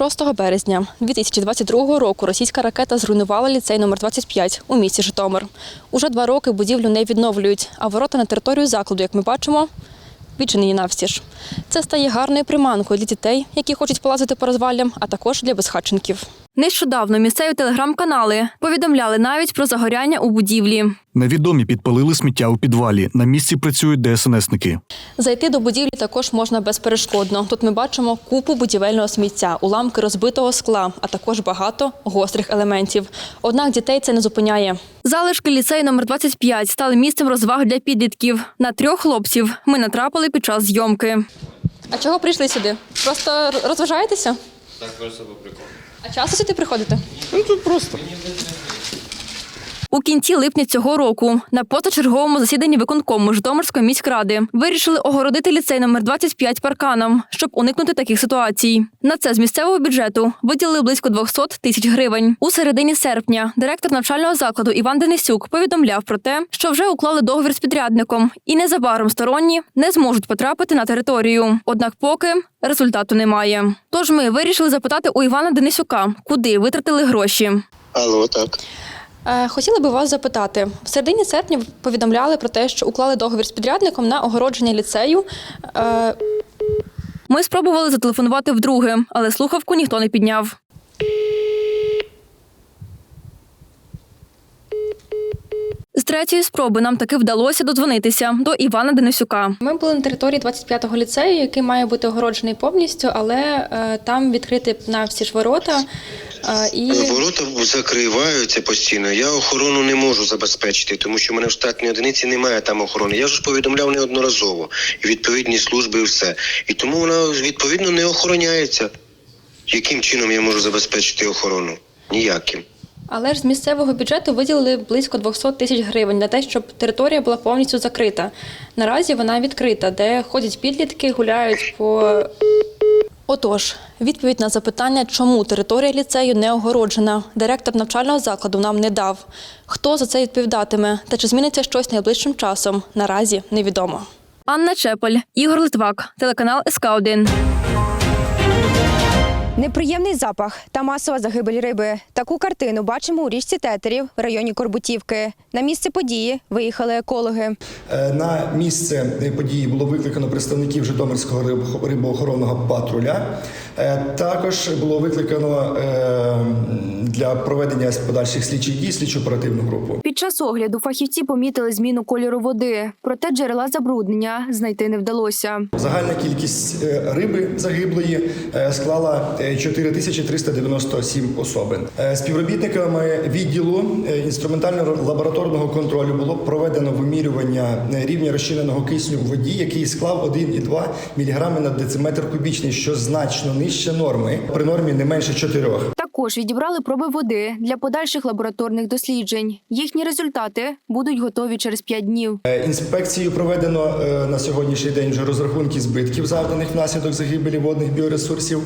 6 березня 2022 року російська ракета зруйнувала ліцей номер 25 у місті Житомир. Уже два роки будівлю не відновлюють, а ворота на територію закладу, як ми бачимо, відчинені навстіж. Це стає гарною приманкою для дітей, які хочуть полазити по розвалям, а також для безхатченків. Нещодавно місцеві телеграм-канали повідомляли навіть про загоряння у будівлі. Невідомі підпалили сміття у підвалі. На місці працюють ДСНСники. Зайти до будівлі також можна безперешкодно. Тут ми бачимо купу будівельного сміття, уламки розбитого скла, а також багато гострих елементів. Однак дітей це не зупиняє. Залишки ліцею номер 25 стали місцем розваг для підлітків. На трьох хлопців ми натрапили під час зйомки. А чого прийшли сюди? Просто розважаєтеся? Так, просто по приколу. А часто сюди приходите? Ну тут просто. У кінці липня цього року на позачерговому засіданні виконкому Житомирської міськради вирішили огородити ліцей номер 25 парканом, щоб уникнути таких ситуацій. На це з місцевого бюджету виділили близько 200 тисяч гривень. У середині серпня директор навчального закладу Іван Денисюк повідомляв про те, що вже уклали договір з підрядником, і незабаром сторонні не зможуть потрапити на територію. Однак, поки результату немає. Тож ми вирішили запитати у Івана Денисюка, куди витратили гроші. Алло, так. Е, Хотіла би вас запитати. В середині серпня повідомляли про те, що уклали договір з підрядником на огородження ліцею. Е, Ми спробували зателефонувати вдруге, але слухавку ніхто не підняв. Третьої спроби нам таки вдалося додзвонитися до Івана Денисюка. Ми були на території 25-го ліцею, який має бути огороджений повністю, але е, там відкриті на всі ж ворота. е, і... Ворота закриваються постійно. Я охорону не можу забезпечити, тому що в мене в штатній одиниці немає там охорони. Я ж повідомляв неодноразово і відповідні служби, і все. І тому вона відповідно не охороняється. Яким чином я можу забезпечити охорону? Ніяким. Але ж з місцевого бюджету виділили близько 200 тисяч гривень на те, щоб територія була повністю закрита. Наразі вона відкрита, де ходять підлітки, гуляють по. Отож, відповідь на запитання, чому територія ліцею не огороджена, директор навчального закладу нам не дав. Хто за це відповідатиме та чи зміниться щось найближчим часом, наразі невідомо. Анна Чепель, Ігор Литвак, телеканал СК 1 Неприємний запах та масова загибель риби. Таку картину бачимо у річці Тетерів в районі Корбутівки. На місце події виїхали екологи. Е, На місце події було викликано представників Житомирського рибоохоронного патруля. Е, Також було викликано е, для проведення подальших слідчих дій слідчо оперативну групу. Під час огляду фахівці помітили зміну кольору води, проте джерела забруднення знайти не вдалося. Загальна кількість е, риби загиблої е, склала е, 4397 особин. Е, Співробітниками відділу інструментально-лабораторного контролю було проведено вимірювання рівня розчиненого кисню у воді, який склав 1,2 мг на дециметр кубічний, що значно нижче норми. При нормі не менше 4. Також відібрали проби води для подальших лабораторних досліджень. Їхні результати будуть готові через 5 днів. Е, Інспекцією проведено е, на сьогоднішній день вже розрахунки збитків, завданих внаслідок загибелі водних біоресурсів,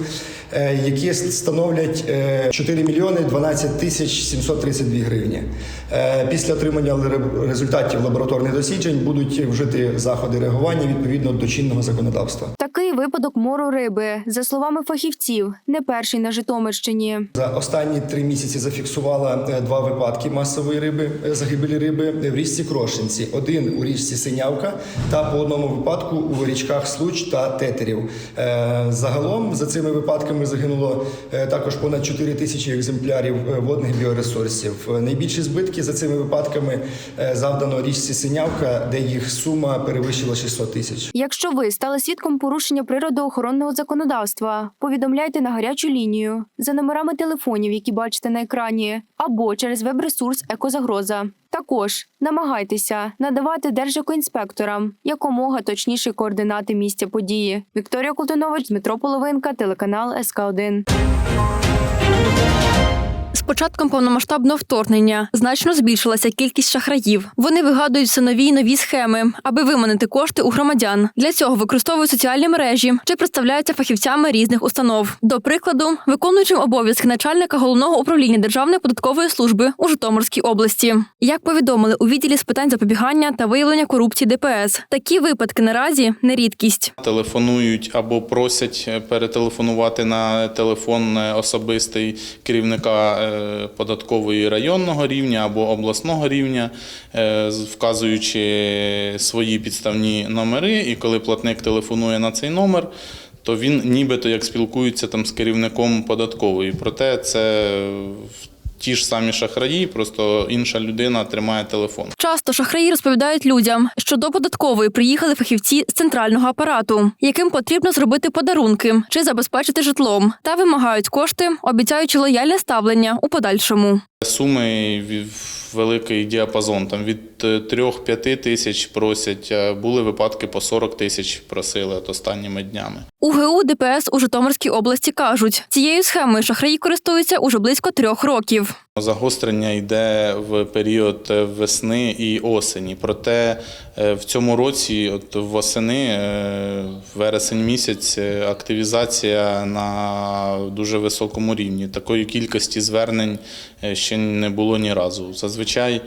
е, які становлять е, 4 мільйони 12 тисяч 732 гривні. Після отримання результатів лабораторних досліджень будуть вжити заходи реагування відповідно до чинного законодавства. Такий випадок мору риби, за словами фахівців, не перший на Житомирщині. За останні три місяці зафіксувала е, два випадки масової риби е, загибелі риби в річці Крошинці. Один у річці Синявка та по одному випадку у річках Случ та Тетерів. Е, Загалом за цими випадками загинуло також понад 4 тисячі екземплярів водних біоресурсів. Найбільші збитки за цими випадками завдано річці Синявка, де їх сума перевищила 600 тисяч. Якщо ви стали свідком порушення природоохоронного законодавства, повідомляйте на гарячу лінію за номерами телефонів, які бачите на екрані, або через веб-ресурс Екозагроза. Також намагайтеся надавати держекоінспекторам якомога точніші координати місця події. Вікторія Колтунович, Дмитро Половинка, телеканал СК 1 початком повномасштабного вторгнення значно збільшилася кількість шахраїв. Вони вигадують все нові й нові схеми, аби виманити кошти у громадян. Для цього використовують соціальні мережі чи представляються фахівцями різних установ. До прикладу, виконуючим обов'язки начальника головного управління Державної податкової служби у Житомирській області. Як повідомили у відділі з питань запобігання та виявлення корупції ДПС, такі випадки наразі не рідкість. телефонують або просять е, перетелефонувати на телефон е, особистий керівника е, податкової районного рівня або обласного рівня, е, вказуючи свої підставні номери. І коли платник телефонує на цей номер, то він нібито як спілкується там з керівником податкової. Проте це е, ті ж самі шахраї, просто інша людина тримає телефон. Часто шахраї розповідають людям, що до податкової приїхали фахівці з центрального апарату, яким потрібно зробити подарунки чи забезпечити житлом, та вимагають кошти, обіцяючи лояльне ставлення у подальшому. Суми в великий діапазон. Там від 3-5 тисяч просять, були випадки по 40 тисяч просили от останніми днями. У ГУ ДПС у Житомирській області кажуть, цією схемою шахраї користуються уже близько трьох років. Загострення йде в період весни і осені. Проте е, в цьому році, от восени, е, вересень місяць, е, активізація на дуже високому рівні. Такої кількості звернень ще не було ні разу. Зазвичай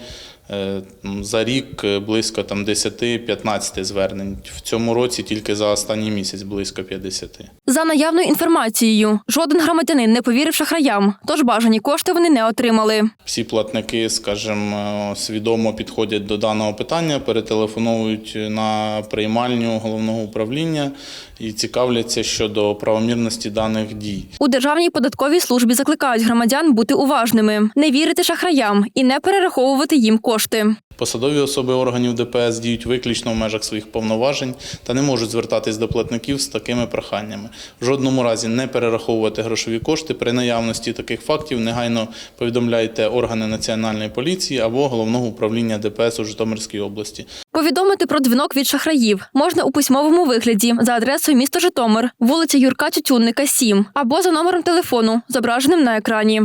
за рік е, близько там 10-15 звернень. В цьому році тільки за останній місяць близько 50. За наявною інформацією, жоден громадянин не повірив шахраям, тож бажані кошти вони не отримали. Всі платники, скажімо, свідомо підходять до даного питання, перетелефоновують на приймальню головного управління і цікавляться щодо правомірності даних дій. У Державній податковій службі закликають громадян бути уважними, не вірити шахраям і не перераховувати їм кошти. Посадові особи органів ДПС діють виключно в межах своїх повноважень та не можуть звертатись до платників з такими проханнями. В жодному разі не перераховувати грошові кошти при наявності таких фактів. Негайно повідомляйте органи національної поліції або головного управління ДПС у Житомирській області. Повідомити про дзвінок від шахраїв можна у письмовому вигляді за адресою місто Житомир, вулиця Юрка Тютюнника, 7, або за номером телефону, зображеним на екрані.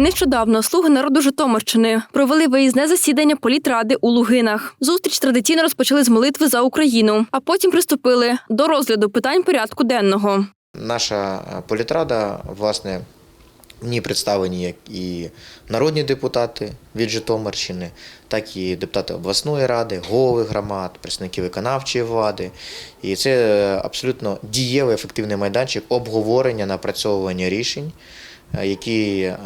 Нещодавно слуги народу Житомирщини провели виїзне засідання політради у Лугинах. Зустріч традиційно розпочали з молитви за Україну, а потім приступили до розгляду питань порядку денного. Наша е, політрада, власне, в ній представлені як і народні депутати від Житомирщини, так і депутати обласної ради, голови громад, представники виконавчої влади. І це е, абсолютно дієвий ефективний майданчик обговорення, напрацьовування рішень, які е,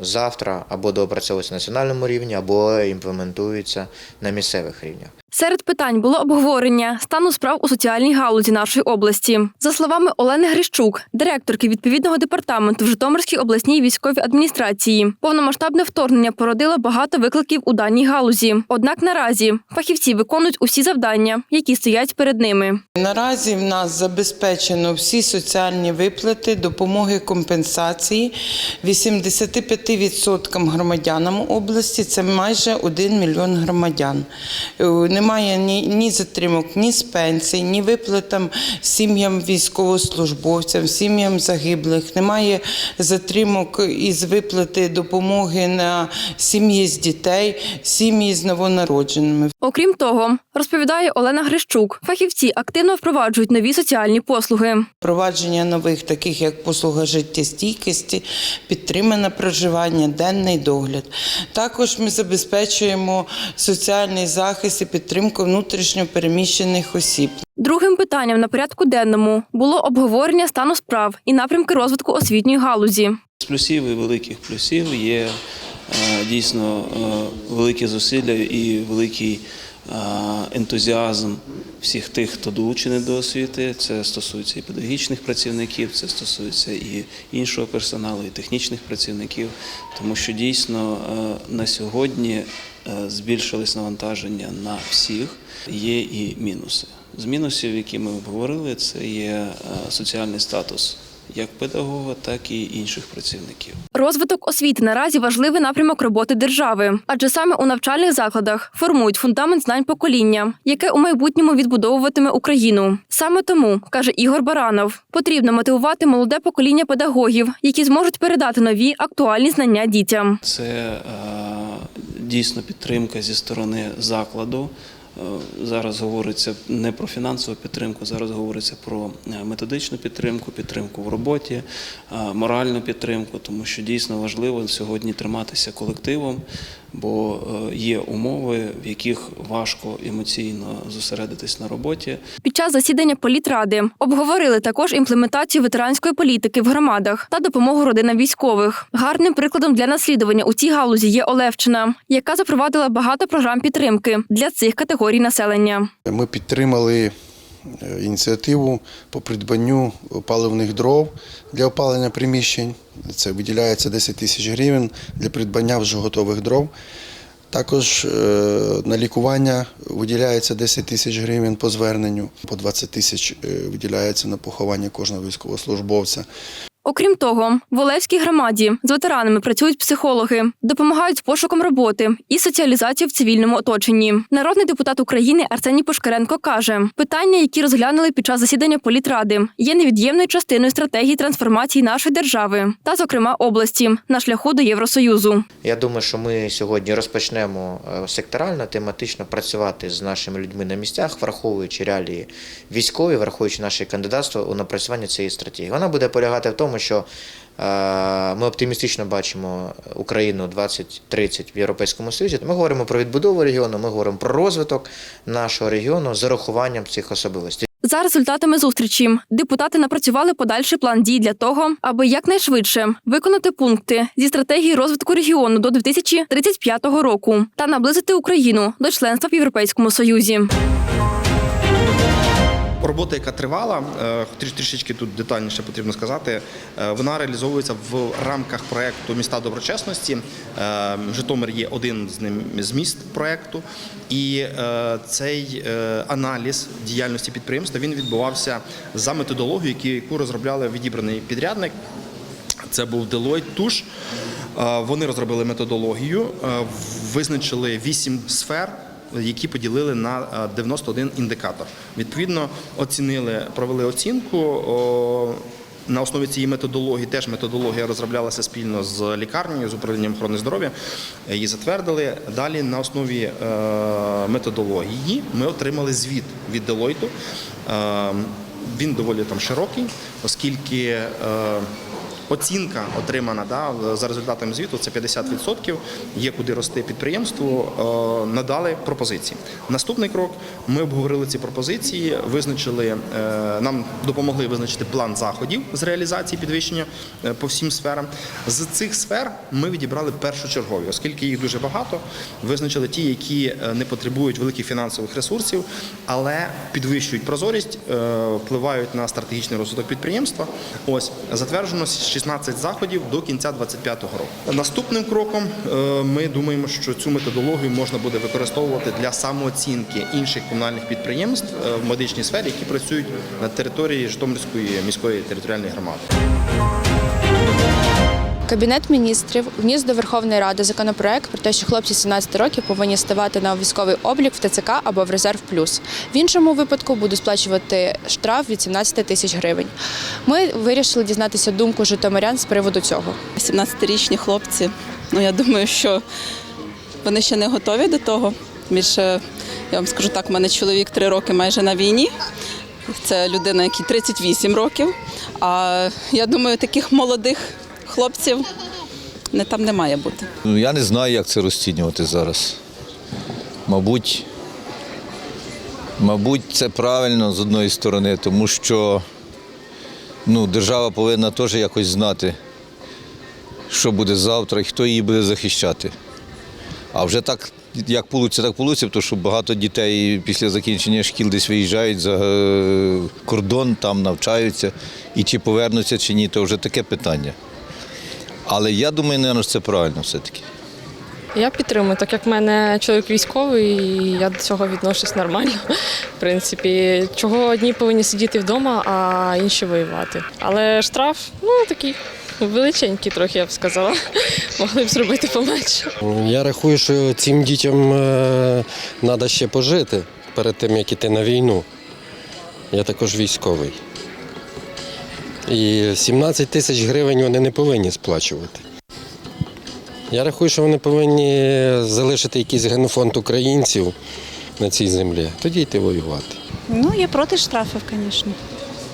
завтра або доопрацьовуються на національному рівні, або імплементуються на місцевих рівнях. Серед питань було обговорення стану справ у соціальній галузі нашої області. За словами Олени Грищук, директорки відповідного департаменту в Житомирській обласній військовій адміністрації, повномасштабне вторгнення породило багато викликів у даній галузі. Однак наразі фахівці виконують усі завдання, які стоять перед ними. Наразі в нас забезпечено всі соціальні виплати, допомоги компенсації 85% громадянам області. Це майже 1 мільйон громадян. Немає ні, ні затримок, ні з пенсій, ні виплатам сім'ям військовослужбовцям, сім'ям загиблих. Немає затримок із виплати допомоги на сім'ї з дітей, сім'ї з новонародженими. Окрім того, розповідає Олена Грищук, фахівці активно впроваджують нові соціальні послуги. Впровадження нових, таких як послуга життєстійкості, підтримане проживання, денний догляд. Також ми забезпечуємо соціальний захист і підтримку внутрішньо переміщених осіб. Другим питанням на порядку денному було обговорення стану справ і напрямки розвитку освітньої галузі. З плюсів і великих плюсів є дійсно е, великі зусилля і великий е, ентузіазм всіх тих, хто долучений до освіти. Це стосується і педагогічних працівників, це стосується і іншого персоналу, і технічних працівників, тому що дійсно е, на сьогодні е, збільшились навантаження на всіх. Є і мінуси. З мінусів, які ми обговорили, це є е, соціальний статус як педагога, так і інших працівників. Розвиток освіти наразі важливий напрямок роботи держави, адже саме у навчальних закладах формують фундамент знань покоління, яке у майбутньому відбудовуватиме Україну. Саме тому каже Ігор Баранов, потрібно мотивувати молоде покоління педагогів, які зможуть передати нові актуальні знання дітям. Це е, дійсно підтримка зі сторони закладу. Е, Зараз говориться не про фінансову підтримку, зараз говориться про е, методичну підтримку, підтримку в роботі, е, моральну підтримку, тому що дійсно важливо сьогодні триматися колективом, бо є умови, в яких важко емоційно зосередитись на роботі. Під час засідання політради обговорили також імплементацію ветеранської політики в громадах та допомогу родинам військових. Гарним прикладом для наслідування у цій галузі є Олевчина, яка запровадила багато програм підтримки для цих категорій населення. Ми підтримали е, ініціативу по придбанню паливних дров для опалення приміщень. Це виділяється 10 тисяч гривень для придбання вже готових дров. Також е, на лікування виділяється 10 тисяч гривень по зверненню, по 20 тисяч е, виділяється на поховання кожного військовослужбовця. Окрім того, в Олевській громаді з ветеранами працюють психологи, допомагають з пошуком роботи і соціалізацією в цивільному оточенні. Народний депутат України Арсеній Пушкаренко каже: питання, які розглянули під час засідання політради, є невід'ємною частиною стратегії трансформації нашої держави та, зокрема, області на шляху до Євросоюзу. Я думаю, що ми сьогодні розпочнемо е, секторально, тематично працювати з нашими людьми на місцях, враховуючи реалії військові, враховуючи наше кандидатство у напрацювання цієї стратегії. Вона буде полягати в тому, що е, ми оптимістично бачимо Україну 2030 в Європейському Союзі. Ми говоримо про відбудову регіону, ми говоримо про розвиток нашого регіону з урахуванням цих особливостей. За результатами зустрічі депутати напрацювали подальший план дій для того, аби якнайшвидше виконати пункти зі стратегії розвитку регіону до 2035 року та наблизити Україну до членства в Європейському Союзі. Робота, яка тривала, е, трішечки тут детальніше потрібно сказати, е, вона реалізовується в рамках проєкту Міста доброчесності. Е, Житомир є один з ним з міст проєкту, і цей аналіз діяльності підприємства він відбувався за методологією, яку розробляли відібраний підрядник. Це був Deloitte. Е, Вони розробили методологію, визначили вісім сфер, які поділили на е, 91 індикатор. Відповідно, оцінили, провели оцінку. На основі цієї методології теж методологія розроблялася спільно з лікарнею, з управлінням охорони здоров'я. Її затвердили. Далі на основі е, методології ми отримали звіт від Deloitte. Е, Він доволі там широкий, оскільки е, Оцінка отримана да, за результатами звіту, це 50%, є куди рости підприємству, е, надали пропозиції. Наступний крок ми обговорили ці пропозиції, визначили, е, нам допомогли визначити план заходів з реалізації підвищення е, по всім сферам. З цих сфер ми відібрали першочергові, оскільки їх дуже багато. Визначили ті, які не потребують великих фінансових ресурсів, але підвищують прозорість, впливають на стратегічний розвиток підприємства. Ось затверджено 16 заходів до кінця 2025 року. Наступним кроком е, ми думаємо, що цю методологію можна буде використовувати для самооцінки інших комунальних підприємств е, в медичній сфері, які працюють на території Житомирської міської територіальної громади. Кабінет міністрів вніс до Верховної Ради законопроект про те, що хлопці 17 років повинні ставати на військовий облік в ТЦК або в резерв плюс. В іншому випадку будуть сплачувати штраф від 17 тисяч гривень. Ми вирішили дізнатися думку житомирян з приводу цього. 17-річні хлопці. Ну я думаю, що вони ще не готові до того. Більше я вам скажу так, в мене чоловік три роки майже на війні. Це людина, якій 38 років. А я думаю, таких молодих хлопців не там не має бути. Ну, я не знаю, як це розцінювати зараз. Мабуть, мабуть, це правильно з одної сторони, тому що ну, держава повинна теж якось знати, що буде завтра і хто її буде захищати. А вже так, як вийде, так вийде, тому що багато дітей після закінчення шкіл десь виїжджають за е, кордон, там навчаються. І чи повернуться, чи ні, то вже таке питання. Але я думаю, мабуть, це правильно все-таки. Я підтримую, так як в мене чоловік військовий, і я до цього відношусь нормально. В принципі, чого одні повинні сидіти вдома, а інші воювати. Але штраф, ну такий величенький, трохи я б сказала. Могли б зробити поменше. Я рахую, що цим дітям треба ще пожити перед тим, як іти на війну. Я також військовий. І 17 тисяч гривень вони не повинні сплачувати. Я рахую, що вони повинні залишити якийсь генофонд українців на цій землі, тоді йти воювати. Ну, я проти штрафів, звісно.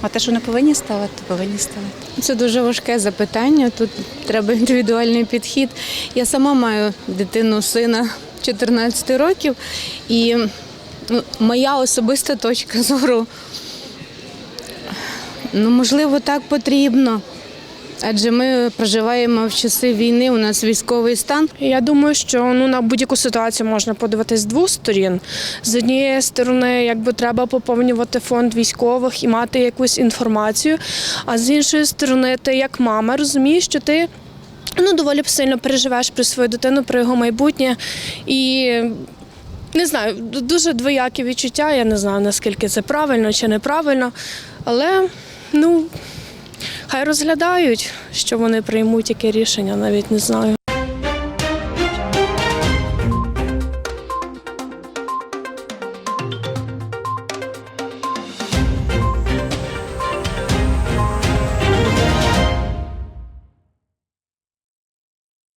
А те, що не повинні ставити, то повинні ставити. Це дуже важке запитання. Тут треба індивідуальний підхід. Я сама маю дитину, сина 14 років, і ну, моя особиста точка зору. Ну, можливо, так потрібно. Адже ми проживаємо в часи війни, у нас військовий стан. Я думаю, що ну на будь-яку ситуацію можна подивитись з двох сторін. З однієї сторони, якби треба поповнювати фонд військових і мати якусь інформацію. А з іншої сторони, ти як мама розумієш, що ти ну доволі сильно переживаєш про свою дитину, про його майбутнє і. Не знаю, дуже двоякі відчуття. Я не знаю, наскільки це правильно чи неправильно, але ну хай розглядають, що вони приймуть яке рішення, навіть не знаю.